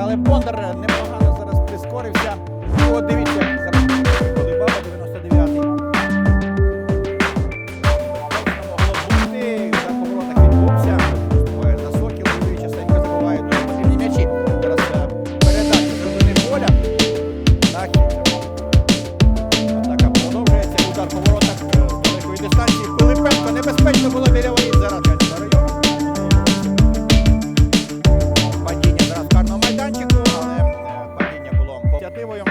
але Бондар непогано зараз прискорився. О, дивіться. ініціативою.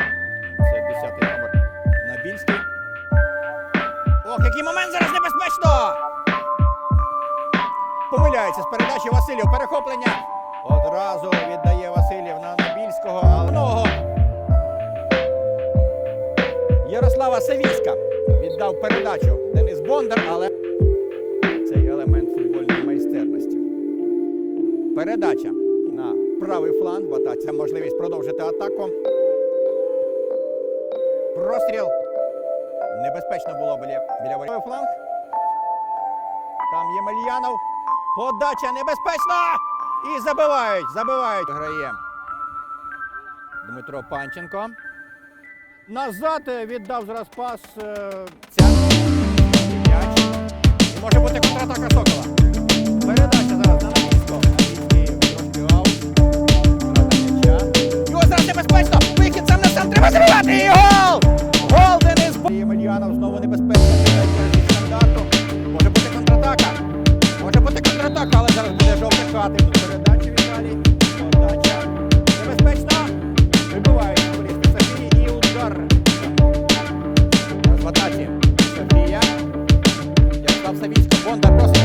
Це 10-й номер Набільський. Ох, який момент зараз небезпечно! Помиляється з передачі Васильів. Перехоплення. Одразу віддає Васильєв на Набільського головного. Ярослава Савіцька віддав передачу Денис Бондар, але цей елемент футбольної майстерності. Передача на правий фланг. Атаці можливість продовжити атаку. Простріл. Небезпечно було біля, біля воріт. фланг. Там Ємельянов. Подача небезпечна! І забивають. Забивають. Грає Дмитро Панченко. Назад е, віддав зараз пас. е, Ця. Може бути контратака Сокола. Передача зараз Ємельянов знову небезпечно. Стандарту. Може бути контратака. Може бути контратака, але зараз буде жовта хати. Тут передача Віталій. Подача. Небезпечна. Вибивають футболісти Софії і удар. Атаці. Софія. Ярослав Савіцько. Бондар просто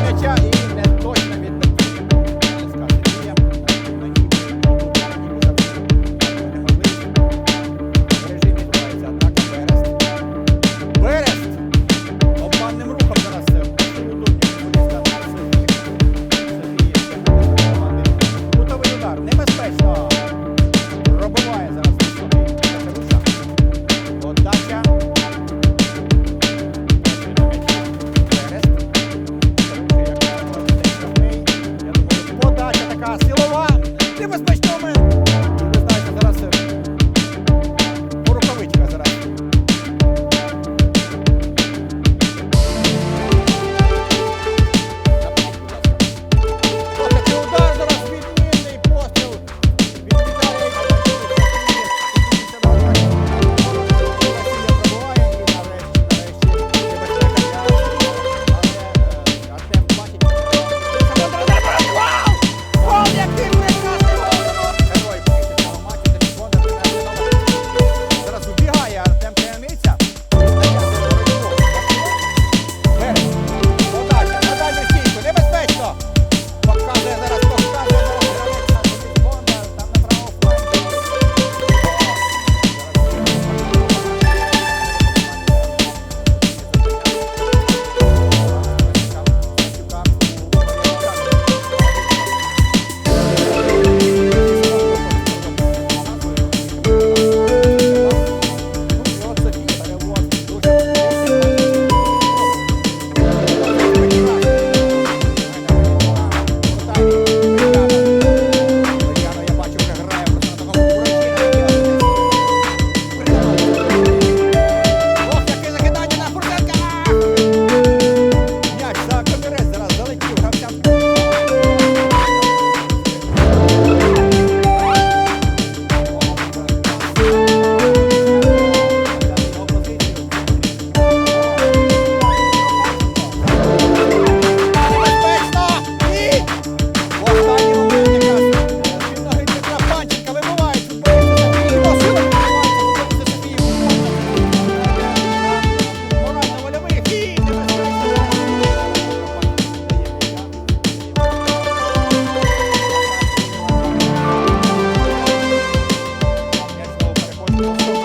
Thank you.